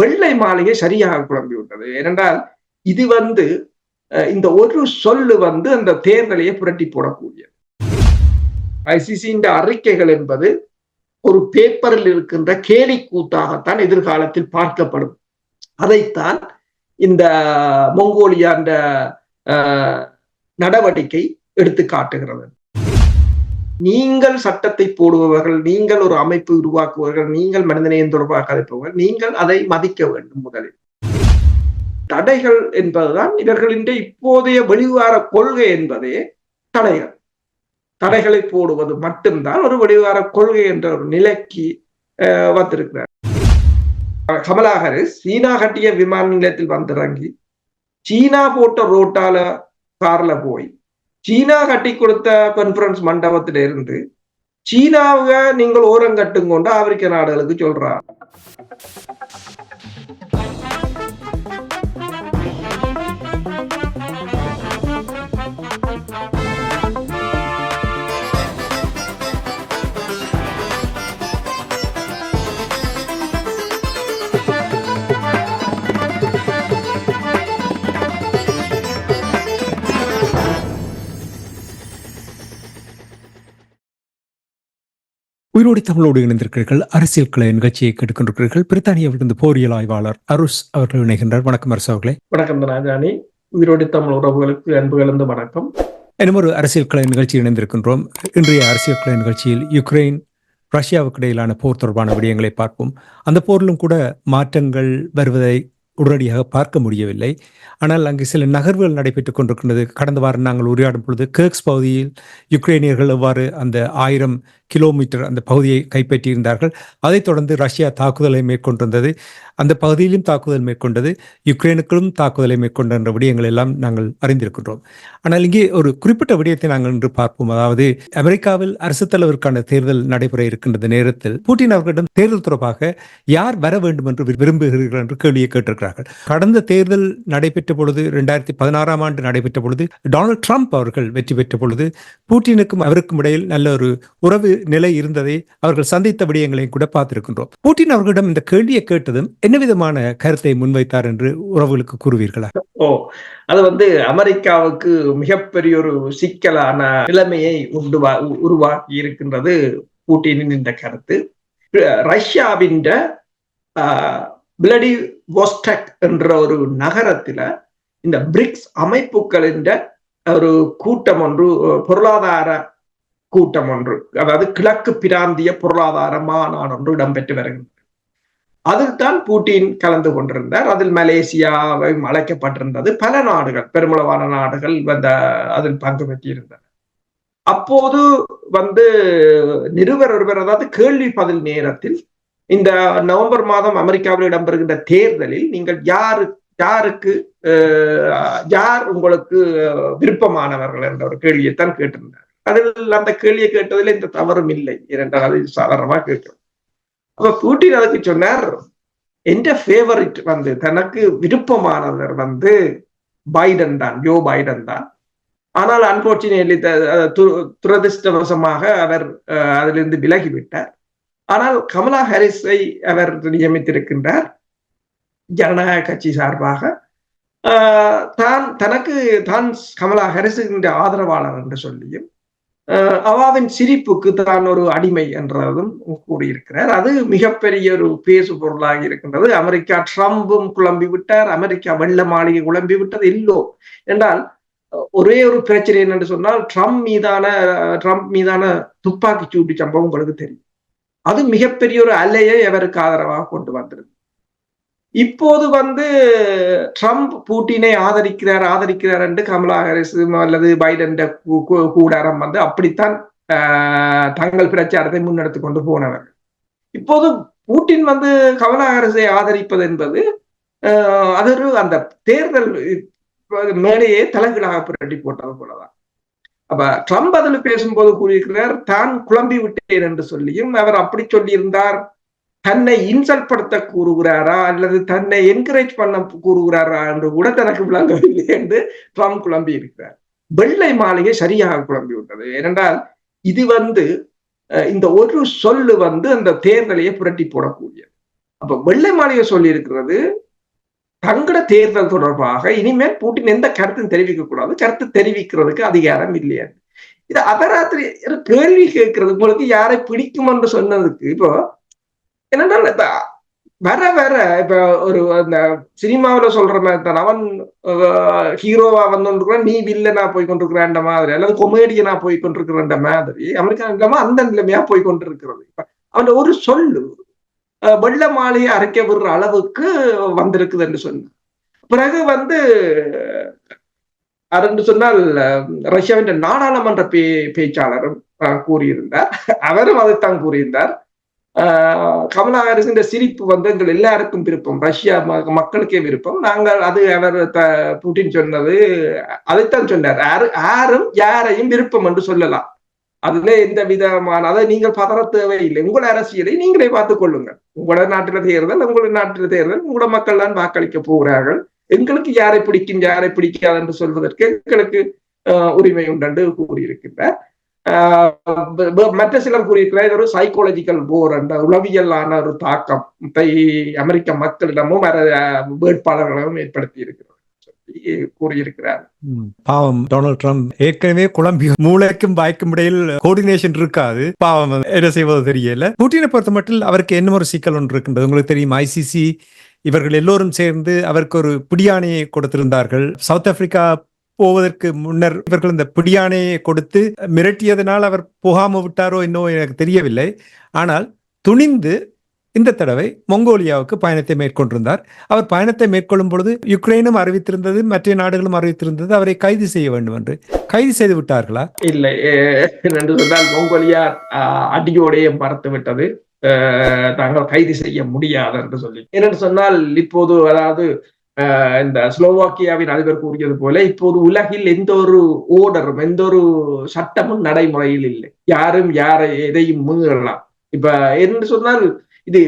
வெள்ளை மாளிகை சரியாக குழம்பி விட்டது. ஏனென்றால் இது வந்து இந்த ஒரு சொல்லு வந்து அந்த தேர்தலையே புரட்டி போடக்கூடியது. ஐசிசியின் அறிக்கைகள் என்பது ஒரு பேப்பரில் இருக்கின்ற கேலி கூத்தாகத்தான் எதிர்காலத்தில் பார்க்கப்படும். அதைத்தான் இந்த மொங்கோலியா நடவடிக்கை எடுத்து காட்டுகிறது நீங்கள் சட்டத்தை போடுபவர்கள் நீங்கள் ஒரு அமைப்பு உருவாக்குவர்கள் நீங்கள் மனிதநேயம் தொடர்பாக கதைப்பவர்கள் நீங்கள் அதை மதிக்க வேண்டும் முதலில். தடைகள் என்பதுதான் இவர்களின் இப்போதைய வெளிவார கொள்கை என்பதே தடைகள். தடைகளை போடுவது மட்டும்தான் ஒரு வெளிவார கொள்கை என்ற ஒரு நிலைக்கு வந்திருக்கிறார். கமலா ஹாரிஸ் சீனா கட்டிய விமான நிலையத்தில் வந்திறங்கி சீனா போட்ட ரோட்டால கார்ல போய் சீனா கட்டி கொடுத்த கான்பரன்ஸ் மண்டபத்தில இருந்து சீனாவை நீங்கள் ஓரம் கட்டுங்கொண்டு ஆப்பிரிக்க நாடுகளுக்கு சொல்றா உயிரோடு தமிழோடு இணைந்திருக்கிறீர்கள். அரசியல் கலை நிகழ்ச்சியை கேட்டுக்கொண்டிருக்கிறீர்கள். பிரித்தானியாவிலிருந்து போரியல் ஆய்வாளர் அருஸ் அவர்கள் இணைகின்றார். வணக்கம் அரசு அவர்களே. வணக்கம் ராஜானி. உயிரோடு தமிழ் உறவுகளுக்கு அன்பு கலந்து வணக்கம். இன்னும் ஒரு அரசியல் கலை நிகழ்ச்சி இணைந்திருக்கின்றோம். இன்றைய அரசியல் கலை நிகழ்ச்சியில் யுக்ரைன் ரஷ்யாவுக்கு இடையிலான போர் தொடர்பான விடயங்களை பார்ப்போம். அந்த போரிலும் கூட மாற்றங்கள் வருவதை உடனடியாக பார்க்க முடியவில்லை. ஆனால் அங்கு சில நகர்வுகள் நடைபெற்றுக் கொண்டிருக்கின்றது. கடந்த வாரம் நாங்கள் உரையாடும் பொழுது கேர்க்ஸ் பகுதியில் யுக்ரைனியர்கள் எவ்வாறு அந்த ஆயிரம் கிலோமீட்டர் அந்த பகுதியை கைப்பற்றியிருந்தார்கள் அதைத் தொடர்ந்து ரஷ்யா தாக்குதலை மேற்கொண்டிருந்தது. அந்த பகுதியிலும் தாக்குதல் மேற்கொண்டது யுக்ரைனுக்களும் தாக்குதலை மேற்கொண்ட என்ற விடயங்கள் எல்லாம் நாங்கள் அறிந்திருக்கின்றோம். ஆனால் இங்கே ஒரு குறிப்பிட்ட விடயத்தை நாங்கள் இன்று பார்ப்போம். அதாவது அமெரிக்காவில் அரசு தலைவருக்கான தேர்தல் நடைபெற இருக்கின்ற நேரத்தில் பூட்டின் அவர்களிடம் தேர்தல் தொடர்பாக யார் வர வேண்டும் என்று விரும்புகிறீர்கள் என்று கேள்வியை கேட்டிருக்கிறார்கள் கடந்த தேர்தல் நடைபெற்ற பொழுது இரண்டாயிரத்தி பதினாறாம் ஆண்டு நடைபெற்ற பொழுது டொனால்டு ட்ரம்ப் அவர்கள் வெற்றி பெற்ற பொழுது பூட்டினுக்கும் அவருக்கும் இடையில் நல்ல ஒரு உறவு நிலை இருந்ததை அவர்கள் சந்தித்த விடயங்களையும் கூட பார்த்திருக்கின்றோம். பூட்டின் அவர்களிடம் இந்த கேள்வியை கேட்டதும் என்ன விதமான கருத்தை முன்வைத்தார் என்று உறவுகளுக்கு கூறுவீர்களா? ஓ அது வந்து அமெரிக்காவுக்கு மிகப்பெரிய ஒரு சிக்கலான நிலைமையை உண்டு உருவாக்கி இருக்கின்றது பூட்டினின் இந்த கருத்து. ரஷ்யாவின் பிளடி வாஸ்டக் என்ற ஒரு நகரத்துல இந்த பிரிக்ஸ் அமைப்புகளின் ஒரு கூட்டம் ஒன்று பொருளாதார கூட்டம் ஒன்று அதாவது கிழக்கு பிராந்திய பொருளாதார மாநாடு ஒன்று இடம்பெற்று வருகின்றது அதில் தான் பூட்டின் கலந்து கொண்டிருந்தார். அதில் மலேசியாவை அழைக்கப்பட்டிருந்தது. பல நாடுகள் பெருமளவான நாடுகள் வந்த அதில் பங்கு பெற்றிருந்தன. அப்போது வந்து நிருபர் ஒருவர் அதாவது கேள்வி பதில் நேரத்தில் இந்த நவம்பர் மாதம் அமெரிக்காவில் இடம்பெறுகின்ற தேர்தலில் நீங்கள் யாரு யாருக்கு யார் உங்களுக்கு விருப்பமானவர்கள் என்ற ஒரு கேள்வியைத்தான் கேட்டிருந்தார். அதில் அந்த கேள்வியை கேட்டதில் இந்த தவறும் இல்லை இரண்டாவது அது சாதாரணமா கேட்கும் அப்ப பூட்டின் அதுக்கு சொன்னார் எந்த ஃபேவரிட் வந்து தனக்கு விருப்பமானவர் வந்து பைடன் தான் ஜோ பைடன் தான். ஆனால் அன்பார்ச்சுனேட்லி துரதிருஷ்டவசமாக அவர் அதிலிருந்து விலகிவிட்டார். ஆனால் கமலா ஹாரிஸை அவர் நியமித்திருக்கின்றார் ஜனநாயக கட்சி சார்பாக. தான் தனக்கு தான் கமலா ஹாரிஸின் ஆதரவாளர் என்று சொல்லியும் அவாவின் சிரிப்புக்கு தான் ஒரு அடிமை என்றதும் கூறியிருக்கிறார். அது மிகப்பெரிய ஒரு பேசு பொருளாக இருக்கின்றது. அமெரிக்கா ட்ரம்பும் குழம்பி விட்டார். அமெரிக்கா வெள்ள மாளிகை குழம்பி விட்டது இல்லோ என்றால் ஒரே ஒரு பிரச்சனை என்னென்று சொன்னால் ட்ரம்ப் மீதான ட்ரம்ப் மீதான துப்பாக்கி சூட்டு சம்பவம் உங்களுக்கு தெரியும். அது மிகப்பெரிய ஒரு அலையை அவருக்கு ஆதரவாக கொண்டு வந்திருக்கு இப்போது வந்து ட்ரம்ப் பூட்டினை ஆதரிக்கிறார் ஆதரிக்கிறார் என்று கமலா ஹாரிஸ் அல்லது பைடன் கூடாரம் வந்து அப்படித்தான் தங்கள் பிரச்சாரத்தை முன்னெடுத்து கொண்டு போனவர் இப்போது பூட்டின் வந்து கமலா ஹாரிஸை ஆதரிப்பது என்பது அது ஒரு அந்த தேர்தல் மேலேயே தலைகளாக புரட்டி போட்டது போலதான். அப்ப ட்ரம்ப் அதில் பேசும்போது கூறியிருக்கிறார் தான் குழம்பி விட்டேன் என்று சொல்லியும் அவர் அப்படி சொல்லியிருந்தார். தன்னை இன்சல்ட் படுத்த கூறுகிறாரா அல்லது தன்னை என்கரேஜ் பண்ண கூறுகிறாரா என்று கூட தனக்கு விளங்கவில்லை என்று ட்ரம்ப் குழம்பி இருக்கிறார். வெள்ளை மாளிகை சரியாக குழம்பி விட்டது. ஏனென்றால் இது வந்து இந்த ஒரு சொல்லு வந்து அந்த தேர்தலையே புரட்டி போடக்கூடியது. அப்ப வெள்ளை மாளிகை சொல்லி இருக்கிறது தங்கட தேர்தல் தொடர்பாக இனிமேல் பூட்டின் எந்த கருத்தும் தெரிவிக்க கூடாது. கருத்து தெரிவிக்கிறதுக்கு அதிகாரம் இல்லையா இது அபராத்திரி கேள்வி கேட்கறது உங்களுக்கு யாரை பிடிக்கும் என்று சொன்னதுக்கு இப்போ என்னன்னா வர வர இப்ப ஒரு அந்த சினிமாவில சொல்ற மாதிரி தான். அவன் ஹீரோவா வந்துருக்கிறான் நீ வில்லனா போய் கொண்டிருக்கிறான் மாதிரி அல்லது கொமேடியனா போய் கொண்டிருக்கிற மாதிரி அமெரிக்கா இல்லாம அந்த நிலைமையா போய் கொண்டிருக்கிறது. இப்ப அவன் ஒரு சொல்லு வெள்ள மாலையை அரைக்க விடுற அளவுக்கு வந்திருக்குது என்று பிறகு வந்து அது சொன்னால் ரஷ்யாவின் நாடாளுமன்ற பே பேச்சாளரும் கூறியிருந்தார். அவரும் அதைத்தான் கூறியிருந்தார். கமலா ஹாரிஸின் இந்த சிரிப்பு வந்து எங்கள் எல்லாருக்கும் விருப்பம் ரஷ்யா மக்களுக்கே விருப்பம். நாங்கள் அது அவர் புட்டின் சொன்னது அதைத்தான் சொன்னார். யாரு யாரும் யாரையும் விருப்பம் என்று சொல்லலாம். அதுல எந்த விதமான அதை நீங்கள் பதற தேவையில்லை. உங்களோட அரசியலை நீங்களே பார்த்துக் கொள்ளுங்கள். உங்களோட நாட்டில தேர்தல் உங்களோட நாட்டில தேர்தல் உங்களோட மக்கள் தான் வாக்களிக்க போகிறார்கள். எங்களுக்கு யாரை பிடிக்கும் யாரை பிடிக்காது என்று சொல்வதற்கு எங்களுக்கு உரிமை உண்டு கூறியிருக்கின்றார். மற்ற சிலர் கூறியிருக்கிறார் ஒரு சைக்காலஜிக்கல் போர் என்ற உளவியலான ஒரு தாக்கத்தை அமெரிக்க மக்களிடமும் வேட்பாளர்களிடமும் ஏற்படுத்தி இருக்கிறது கூறியிருக்கிறார். பாவம் டொனால்ட் ட்ரம்ப் ஏற்கனவே குழம்பி மூளைக்கும் வாய்க்கும் இடையில் கோஆர்டினேஷன் இருக்காது. பாவம் என்ன செய்வது தெரியல. புட்டினை பொறுத்த மட்டும் அவருக்கு என்ன ஒரு சிக்கல் ஒன்று இருக்கின்றது? உங்களுக்கு தெரியும் ஐசிசி இவர்கள் எல்லோரும் சேர்ந்து அவருக்கு ஒரு பிடியானையை கொடுத்திருந்தார்கள். சவுத் ஆப்பிரிக்கா போவதற்கு முன்னர் இவர்கள் இந்த பிடியானையை கொடுத்து மிரட்டியதனால் அவர் போகாம விட்டாரோ என்னோ எனக்கு தெரியவில்லை. ஆனால் துணிந்து இந்த தடவை மங்கோலியாவுக்கு பயணத்தை மேற்கொண்டிருந்தார். அவர் பயணத்தை மேற்கொள்ளும் பொழுது யுக்ரைனும் அறிவித்திருந்தது மற்ற நாடுகளும் அறிவித்திருந்தது அவரை கைது செய்ய வேண்டும் என்று. கைது செய்து விட்டார்களா? இல்லை. என்று சொன்னால் மொங்கோலியா அடியோடைய மறத்து விட்டது. தாங்கள் கைது செய்ய முடியாது என்று சொல்லி. என்னென்று சொன்னால் இப்போது அதாவது இந்த ஸ்லோவாக்கியாவின் அதிபர் கூறியது போல இப்போது உலகில் எந்த ஒரு ஓர்டரும் எந்த ஒரு சட்டமும் நடைமுறையில் இல்லை. யாரும் யாரை எதையும் மீறலாம். இப்ப என்று சொன்னால் இது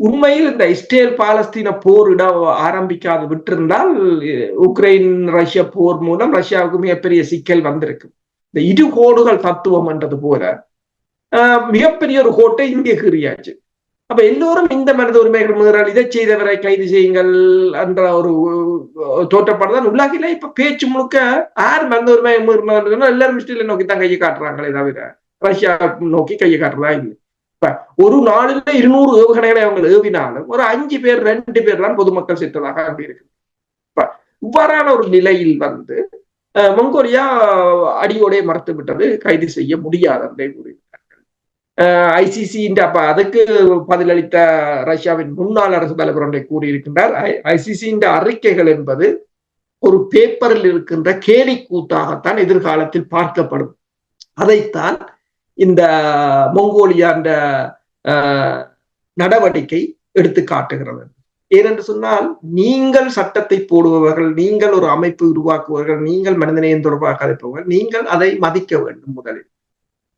உண்மையில் இந்த இஸ்ரேல் பாலஸ்தீன போர் இட ஆரம்பிக்காது விட்டிருந்தால் உக்ரைன் ரஷ்ய போர் மூலம் ரஷ்யாவுக்கு மிகப்பெரிய சிக்கல் வந்திருக்கு இந்த இரு கோடுகள் தத்துவம் என்றது போல மிகப்பெரிய ஒரு கோட்டை இங்கே கீறியாச்சு. அப்ப எல்லோரும் இந்த மனித உரிமைகள் மீறல் இதை செய்தவரை கைது செய்யுங்கள் என்ற ஒரு தோற்றப்பாடுதான் உலகில இப்ப பேச்சு முழுக்க யார் மனித உரிமை மீறினதுன்னா எல்லாரும் இஸ்ரேலை நோக்கி தான் கையை காட்டுறாங்களே தவிர ரஷ்யா நோக்கி கையை காட்டுறதா இல்லை. இப்ப ஒரு நாளில இருநூறு ஏவுகணைகளை அவங்க ஏவினாலும் ஒரு அஞ்சு பேர் ரெண்டு பேர் தான் பொதுமக்கள் செத்ததாக அப்படி இருக்கு. இப்ப இவ்வாறான ஒரு நிலையில் வந்து மங்கோலியா அடியோடைய மறுத்து விட்டது கைது செய்ய முடியாது என்றே கூறியிருக்கிறார்கள் ஐசிசி அப்ப அதுக்கு பதிலளித்த ரஷ்யாவின் முன்னாள் அரசு தலைவர் ஒன்றை கூறியிருக்கின்றார். ஐசிசியின் அறிக்கைகள் என்பது ஒரு பேப்பரில் இருக்கின்ற கேலி கூத்தாகத்தான் எதிர்காலத்தில் பார்க்கப்படும். அதைத்தான் இந்த மொங்கோலியாண்ட நடவடிக்கை எடுத்து காட்டுகிறது. ஏனென்று சொன்னால் நீங்கள் சட்டத்தை போடுபவர்கள் நீங்கள் ஒரு அமைப்பு உருவாக்குவர்கள் நீங்கள் மனிதநேயம் தொடர்பாக கதைப்பவர்கள் நீங்கள் அதை மதிக்க வேண்டும் முதலில்.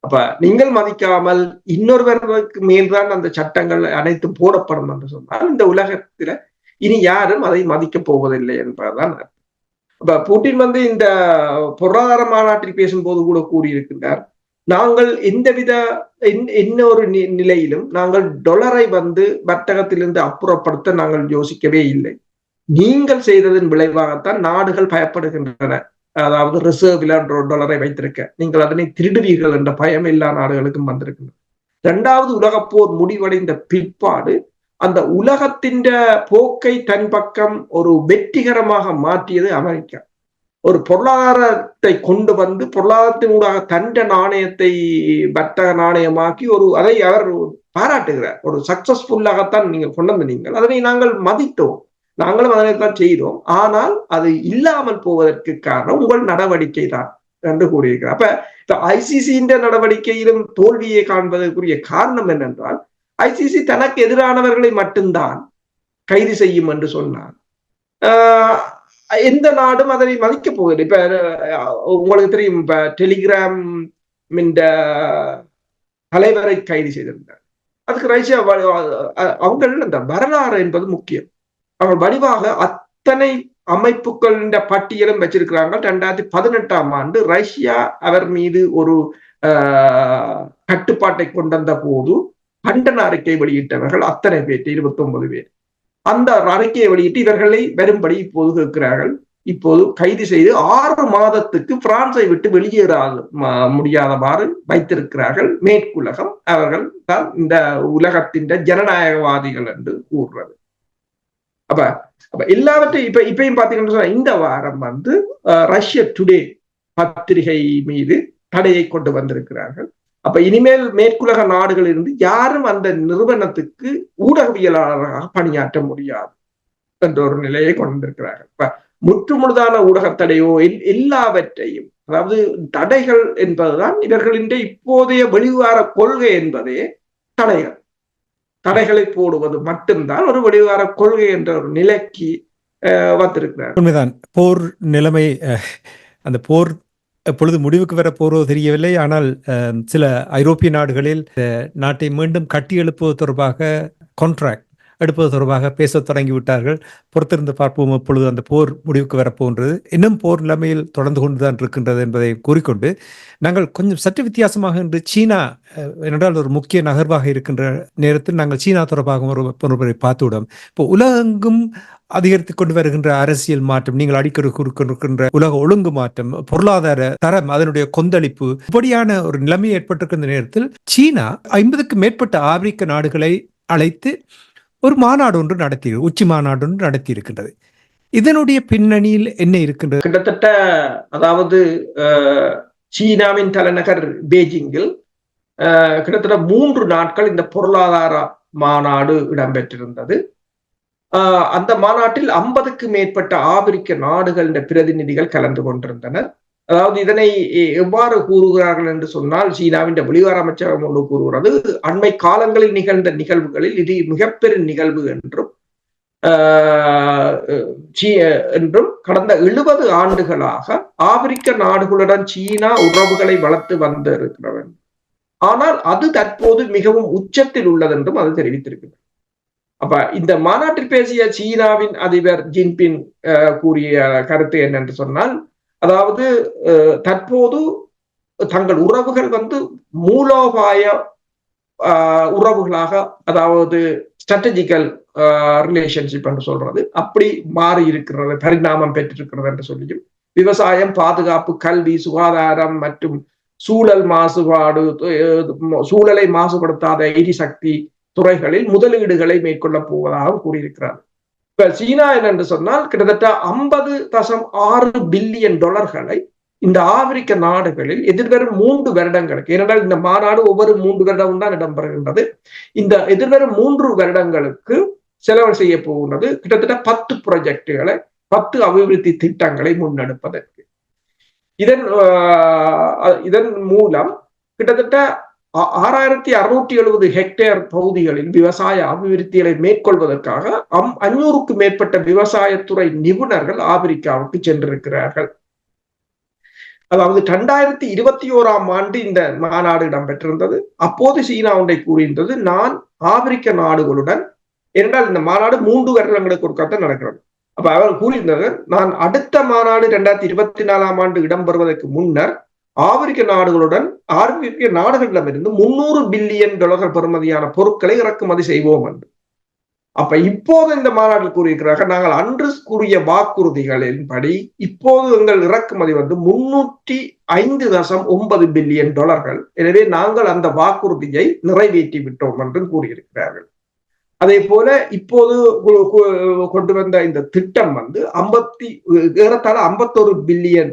அப்ப நீங்கள் மதிக்காமல் இன்னொருவர்களுக்கு மேல்தான் அந்த சட்டங்கள் அனைத்தும் போடப்படும் என்று சொன்னால் இந்த உலகத்துல இனி யாரும் அதை மதிக்க போவதில்லை என்பதுதான் அப்ப புட்டின் வந்து இந்த பொருளாதார மாநாட்டில் பேசும்போது கூட கூறியிருக்கின்றார் நாங்கள் எந்தவித இன்னொரு ஒரு நிலையிலும் நாங்கள் டொலரை வந்து வர்த்தகத்திலிருந்து அப்புறப்படுத்த நாங்கள் யோசிக்கவே இல்லை. நீங்கள் செய்ததன் விளைவாகத்தான் நாடுகள் பயப்படுகின்றன. அதாவது ரிசர்வ்ல டாலரை வைத்திருக்க. நீங்கள் அதனை திருடுவீர்கள் என்ற பயம் எல்லா நாடுகளுக்கும் வந்திருக்கின்றன இரண்டாவது உலகப்போர் முடிவடைந்த பிற்பாடு அந்த உலகத்தின் போக்கை தன் பக்கம் ஒரு வெற்றிகரமாக மாற்றியது அமெரிக்கா. ஒரு பொருளாதாரத்தை கொண்டு வந்து பொருளாதாரத்தினூடாக தண்ட நாணயத்தை வர்த்தக நாணயமாக்கி ஒரு அதை அவர் பாராட்டுகிறார். ஒரு சக்சஸ்ஃபுல்லாகத்தான் நீங்கள் கொண்டு வந்து நீங்கள் அதனை நாங்கள் மதித்தோம். நாங்களும் அதனை தான் செய்தோம். ஆனால் அது இல்லாமல் போவதற்கு காரணம் உங்கள் நடவடிக்கை தான் என்று கூறியிருக்கிறார். அப்ப இந்த ஐசிசியின் நடவடிக்கையிலும் தோல்வியை காண்பதற்குரிய காரணம் என்னென்றால் ஐசிசி தனக்கு எதிரானவர்களை மட்டும்தான் கைது செய்யும் என்று சொன்னார். எந்த நாடும் அதனை மதிக்க போகுது இப்ப உங்களுக்கு தெரியும் இப்ப டெலிகிராம் இந்த தலைவரை கைது செய்திருந்தார். அதுக்கு ரஷ்யா அவங்கள் இந்த வரலாறு என்பது முக்கியம். அவங்க வடிவாக அத்தனை அமைப்புகளின் பட்டியலும் வச்சிருக்கிறாங்க. ரெண்டாயிரத்தி பதினெட்டாம் ஆண்டு ரஷ்யா அவர் மீது ஒரு கட்டுப்பாட்டை கொண்டு வந்த போது கண்டன அறிக்கை வெளியிட்டவர்கள் அத்தனை பேர் இருபத்தி ஒன்பது பேர். அந்த அறிக்கையை வெளியிட்டு இவர்களை வரும்படி இப்போது கேட்கிறார்கள். இப்போது கைது செய்து ஆறு மாதத்துக்கு பிரான்சை விட்டு வெளியேற முடியாதவாறு வைத்திருக்கிறார்கள். மேற்குலகம் அவர்கள் தான் இந்த உலகத்தின் ஜனநாயகவாதிகள் என்று கூறுறது அப்ப அப்ப எல்லாவற்றையும் இப்ப இப்பயும் பாத்தீங்கன்னா இந்த வாரம் வந்து ரஷ்ய டுடே பத்திரிகை மீது தடையை கொண்டு வந்திருக்கிறார்கள். அப்ப இனிமேல் மேற்குலக நாடுகள் இருந்து யாரும் அந்த நிறுவனத்துக்கு ஊடகவியலாளராக பணியாற்ற முடியாது என்ற ஒரு நிலையை கொண்டிருக்கிறார்கள். இப்ப முற்றுமுழுதான ஊடகத்தடையோ எல்லாவற்றையும் அதாவது தடைகள் என்பதுதான் இவர்களின் இப்போதைய வெளிவார கொள்கை என்பதே தடைகள். தடைகளை போடுவது மட்டும்தான் ஒரு வெளிவார கொள்கை என்ற ஒரு நிலைக்கு வந்திருக்கிறார் உண்மைதான். போர் நிலைமை அந்த போர் எப்பொழுது முடிவுக்கு வர போறோ தெரியவில்லை. ஆனால் சில ஐரோப்பிய நாடுகளில் நாட்டை மீண்டும் கட்டி எழுப்புவது தொடர்பாக கான்ட்ராக்ட் எடுப்பது தொடர்பாக பேச தொடங்கி விட்டார்கள். பொறுத்திருந்து பார்ப்போம் எப்பொழுது அந்த போர் முடிவுக்கு வரப்போன்றது இன்னும் போர் நிலைமையில் தொடர்ந்து கொண்டுதான் இருக்கின்றது என்பதை கூறிக்கொண்டு நாங்கள் கொஞ்சம் சற்று வித்தியாசமாக இன்று சீனா என்றால் ஒரு முக்கிய நகர்வாக இருக்கின்ற நேரத்தில் நாங்கள் சீனா தொடர்பாக ஒரு ஒருவரை பார்த்துவிடும் இப்போ உலகெங்கும் அதிகரித்துக் கொண்டு வருகின்ற அரசியல் மாற்றம் நீங்கள் அடிக்கடி கூறிக்கொண்டிருக்கின்ற உலக ஒழுங்கு மாற்றம் பொருளாதார தரம் அதனுடைய கொந்தளிப்பு இப்படியான ஒரு நிலைமை ஏற்பட்டிருக்கின்ற நேரத்தில் சீனா ஐம்பதுக்கு மேற்பட்ட ஆப்பிரிக்க நாடுகளை அழைத்து ஒரு மாநாடு ஒன்று நடத்தி உச்சி மாநாடு ஒன்று நடத்தி இருக்கின்றது. இதனுடைய பின்னணியில் என்ன இருக்கின்றது? கிட்டத்தட்ட அதாவது சீனாவின் தலைநகர் பெய்ஜிங்கில் கிட்டத்தட்ட மூன்று நாட்கள் இந்த பொருளாதார மாநாடு இடம்பெற்றிருந்தது. அந்த மாநாட்டில் ஐம்பதுக்கு மேற்பட்ட ஆப்பிரிக்க நாடுகளின் பிரதிநிதிகள் கலந்து கொண்டிருந்தனர். அதாவது இதனை எவ்வாறு கூறுகிறார்கள் என்று சொன்னால் சீனாவின் வெளிவார அமைச்சகம் ஒன்று கூறுகிறது அண்மை காலங்களில் நிகழ்ந்த நிகழ்வுகளில் இது மிகப்பெரும் நிகழ்வு என்றும் என்றும் கடந்த எழுபது ஆண்டுகளாக ஆப்பிரிக்க நாடுகளுடன் சீனா உறவுகளை வளர்த்து வந்திருக்கிறவன். ஆனால் அது தற்போது மிகவும் உச்சத்தில் உள்ளது என்றும் அது தெரிவித்திருக்கிறது. அப்ப இந்த மாநாட்டில் பேசிய சீனாவின் அதிபர் ஜின்பின் கூறிய கருத்து என்னென்று சொன்னால் அதாவது தற்போது தங்கள் உறவுகள் வந்து மூலோபாய உறவுகளாக அதாவது ஸ்ட்ராட்டஜிக்கல் ரிலேஷன்ஷிப் என்று சொல்றது அப்படி மாறி இருக்கிறது பரிணாமம் பெற்றிருக்கிறது என்று சொல்லியும் விவசாயம் பாதுகாப்பு கல்வி சுகாதாரம் மற்றும் சூழல் மாசுபாடு சூழலை மாசுபடுத்தாத எரிசக்தி துறைகளில் முதலீடுகளை மேற்கொள்ள போவதாக கூறியிருக்கிறார். இப்ப சீனா என்னென்று சொன்னால் கிட்டத்தட்ட ஐம்பது தசம் ஆறு பில்லியன் டாலர்களை இந்த ஆப்பிரிக்க நாடுகளில் எதிர்வரும் மூன்று வருடங்களுக்கு ஏனென்றால் இந்த மாநாடு ஒவ்வொரு மூன்று வருடமும் தான் இடம்பெறுகின்றது. இந்த எதிர்வரும் மூன்று வருடங்களுக்கு செலவு செய்ய போகின்றது கிட்டத்தட்ட பத்து ப்ரொஜெக்டுகளை பத்து அபிவிருத்தி திட்டங்களை முன்னெடுப்பதற்கு. இதன் இதன் மூலம் கிட்டத்தட்ட ஆறாயிரத்தி அறுநூற்றி எழுபது ஹெக்டேர் பகுதிகளில் விவசாய அபிவிருத்திகளை மேற்கொள்வதற்காக அம் அஞ்சூறுக்கும் மேற்பட்ட விவசாயத்துறை நிபுணர்கள் ஆப்பிரிக்காவுக்கு சென்றிருக்கிறார்கள். அதாவது இரண்டாயிரத்தி இருபத்தி ஓராம் ஆண்டு இந்த மாநாடு இடம்பெற்றிருந்தது. அப்போது சீனா ஒன்றை கூறியிருந்தது நான் ஆப்பிரிக்க நாடுகளுடன் என்றால் இந்த மாநாடு மூன்று வருடங்களுக்கு ஒருக்கத்தான் நடக்கிறது. அப்ப அவர் கூறியிருந்தது நான் அடுத்த மாநாடு இரண்டாயிரத்தி இருபத்தி நாலாம் ஆண்டு இடம்பெறுவதற்கு முன்னர் ஆப்பிரிக்க நாடுகளுடன் ஆப்பிரிக்க நாடுகளிடமிருந்து முன்னூறு பில்லியன் டாலர் பெறுமதியான பொருட்களை இறக்குமதி செய்வோம் என்று. அப்ப இப்போது இந்த மாநாட்டில் கூறியிருக்கிறார்கள் நாங்கள் அன்று கூறிய வாக்குறுதிகளின்படி இப்போது எங்கள் இறக்குமதி வந்து முன்னூற்றி ஐந்து தசம் ஒன்பது பில்லியன் டாலர்கள். எனவே நாங்கள் அந்த வாக்குறுதியை நிறைவேற்றி விட்டோம் என்று கூறியிருக்கிறார்கள். அதே போல இப்போது கொண்டு வந்த இந்த திட்டம் வந்து ஐம்பத்தி ஏறத்தாழ ஐம்பத்தொரு பில்லியன்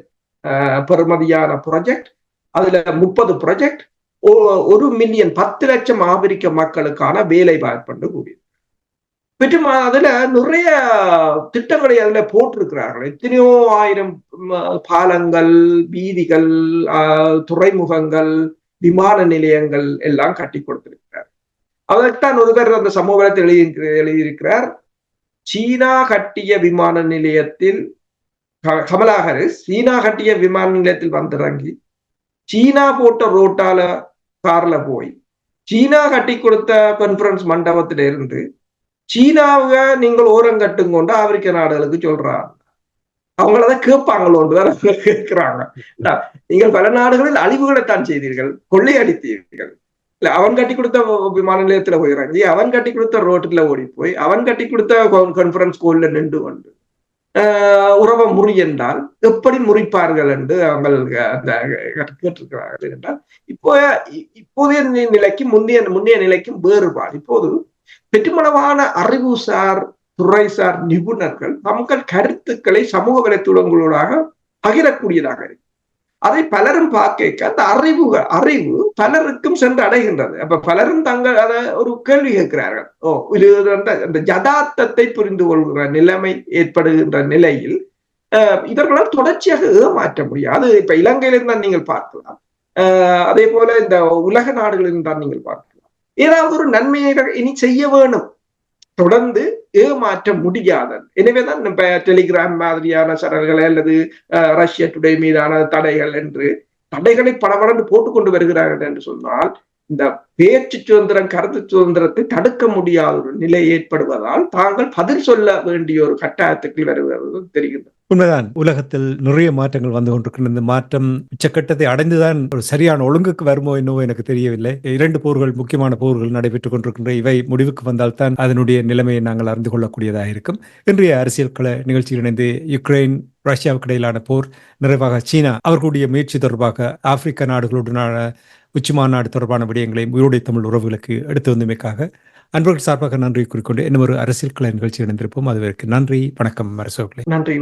பெறுமதியான ப்ராஜெக்ட் அதுல முப்பது ப்ராஜெக்ட் ஒரு மில்லியன் பத்து லட்சம் ஆப்பிரிக்க மக்களுக்கான வேலை வாய்ப்புன்னு கூடியது. மற்றும் அதுல நிறைய திட்டங்களை அதுல போட்டிருக்கிறார்கள். எத்தனையோ ஆயிரம் பாலங்கள் வீதிகள் துறைமுகங்கள் விமான நிலையங்கள் எல்லாம் கட்டி கொடுத்திருக்கிறார். அதற்கான் ஒருவர் அந்த சமூகத்தில் எழுதி எழுதியிருக்கிறார். சீனா கட்டிய விமான நிலையத்தில் கமலா ஹாரிஸ் சீனா கட்டிய விமான நிலையத்தில் வந்திறங்கி சீனா போட்ட ரோட்டால கார்ல போய் சீனா கட்டி கொடுத்த கான்பரன்ஸ் மண்டபத்தில இருந்து சீனாவை நீங்கள் ஓரம் கட்டுங்கொண்டு ஆப்பிரிக்க நாடுகளுக்கு சொல்றாங்க. அவங்களதான் கேட்பாங்களோன்று வேற கேட்கிறாங்க. நீங்கள் பல நாடுகளில் அழிவுகளைத்தான் செய்தீர்கள் கொள்ளையடித்தீர்கள். இல்ல அவன் கட்டி கொடுத்த விமான நிலையத்துல போய் அவன் கட்டி கொடுத்த ரோட்டுல ஓடி போய் அவன் கட்டி கொடுத்த கான்ஃபரன்ஸ் கோல்ல நின்று கொண்டு உறவை முறி என்றால் எப்படி முறிப்பார்கள் என்று அவங்க அந்த கேட்டிருக்கிறார்கள் என்றால் இப்போ இ- இப்போதைய நிலைக்கு முந்தைய முந்தைய நிலைக்கும் வேறுபாடு. இப்போது பெருமளவான அறிவுசார் துறைசார் நிபுணர்கள் தங்கள் கருத்துக்களை சமூக வலைத்தளங்களூடாக பகிரக்கூடியதாக இருக்கு. அதை பலரும் பார்க்க அந்த அறிவு அறிவு பலருக்கும் சென்று அடைகின்றது. அப்ப பலரும் தங்கள் அதை ஒரு கேள்வி கேட்கிறார்கள். ஓ இது அந்த அந்த புரிந்து கொள்கிற நிலைமை ஏற்படுகின்ற நிலையில் இவர்களால் தொடர்ச்சியாக ஏமாற்ற முடியாது. இப்ப இலங்கையிலிருந்து தான் நீங்கள் பார்க்கலாம். அதே போல இந்த உலக நாடுகளில் தான் நீங்கள் பார்க்கலாம். ஏதாவது ஒரு நன்மையை இனி செய்ய வேணும். தொடர்ந்து ஏமாற்ற முடியாதது. எனவேதான் இப்ப டெலிகிராம் மாதிரியான சரல்களை அல்லது அஹ், ரஷ்ய டுடே மீதான தடைகள் என்று தடைகளை படபடன்னு போட்டுக்கொண்டு வருகிறார்கள் என்று சொன்னால் இந்த பேச்சு சுதந்திரம் கருத்து சுதந்திரத்தை தடுக்க முடியாத ஒரு நிலை ஏற்படுவதால் தாங்கள் பதில் சொல்ல வேண்டிய ஒரு கட்டாயத்துக்கு வருகிறது தெரிகிறது உண்மைதான் உலகத்தில் நிறைய மாற்றங்கள் வந்து கொண்டிருக்கின்றன. இந்த மாற்றம் உச்சக்கட்டத்தை அடைந்துதான் ஒரு சரியான ஒழுங்குக்கு வருமோ என்னவோ எனக்கு தெரியவில்லை. இரண்டு போர்கள் முக்கியமான போர்கள் நடைபெற்றுக் கொண்டிருக்கின்ற இவை முடிவுக்கு வந்தால்தான் அதனுடைய நிலைமையை நாங்கள் அறிந்து கொள்ளக்கூடியதாக இருக்கும். இன்றைய அரசியல் கள நிகழ்ச்சியில் இணைந்து யுக்ரைன் ரஷ்யாவுக்கு இடையிலான போர் நிறைவாக சீனா அவர்களுடைய முயற்சி தொடர்பாக ஆப்பிரிக்க நாடுகளுடனான உச்சி மாநாடு தொடர்பான விடயங்களை உயிருடைய தமிழ் உறவுகளுக்கு எடுத்து வந்தமைக்காக அன்பர்கள் சார்பாக நன்றி கூறிக்கொண்டு இன்னும் ஒரு அரசியல் கலை நிகழ்ச்சி இணைந்திருப்போம். அதுவரைக்கு நன்றி வணக்கம் அரசோர்களே நன்றி